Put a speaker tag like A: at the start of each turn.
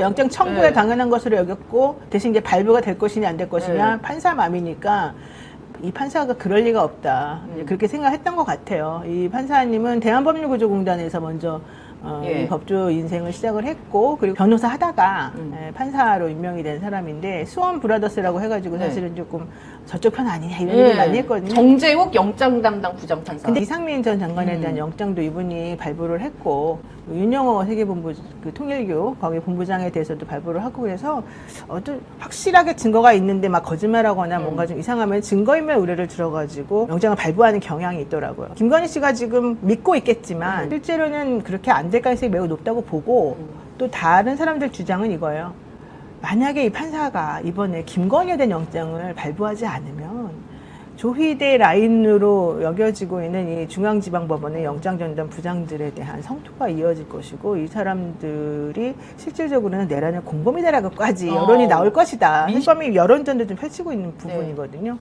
A: 그렇죠. 영장 청구에
B: 네.
A: 당연한 것으로 여겼고 대신 이제 발부가 될 것이냐 안 될 것이냐
B: 네.
A: 판사 마음이니까 이 판사가 그럴 리가 없다
B: 음.
A: 그렇게 생각했던 것 같아요. 이 판사님은 대한법률구조공단에서 먼저 어,
B: 예.
A: 이 법조 인생을 시작을 했고 그리고 변호사 하다가
B: 음.
A: 예, 판사로 임명이 된 사람인데 수원 브라더스라고 해가지고
B: 네.
A: 사실은 조금 저쪽 편 아니냐 이런
B: 예.
A: 얘기 많이 했거든요.
B: 정재욱 영장 담당 부장 판사.
A: 근데 이상민 전 장관에
B: 음.
A: 대한 영장도 이분이 발부를 했고 윤영호 세계본부 그 통일교 거기 본부장에 대해서도 발부를 하고 그래서 어떤 확실하게 증거가 있는데 막 거짓말하거나
B: 음.
A: 뭔가 좀 이상하면 증거인멸 우려를 들어가지고 영장을 발부하는 경향이 있더라고요. 김건희 씨가 지금 믿고 있겠지만
B: 음.
A: 실제로는 그렇게 안 될 가능성이 매우 높다고 보고
B: 음.
A: 또 다른 사람들 주장은 이거예요. 만약에 이 판사가 이번에 김건희에 대한 영장을 발부하지 않으면 조희대 라인으로 여겨지고 있는 이 중앙지방법원의 영장전담 부장들에 대한 성토가 이어질 것이고 이 사람들이 실질적으로는 내란의 공범이다라고까지
B: 어.
A: 여론이 나올 것이다.
B: 민-
A: 민법이 여론전도 좀 펼치고 있는 부분이거든요.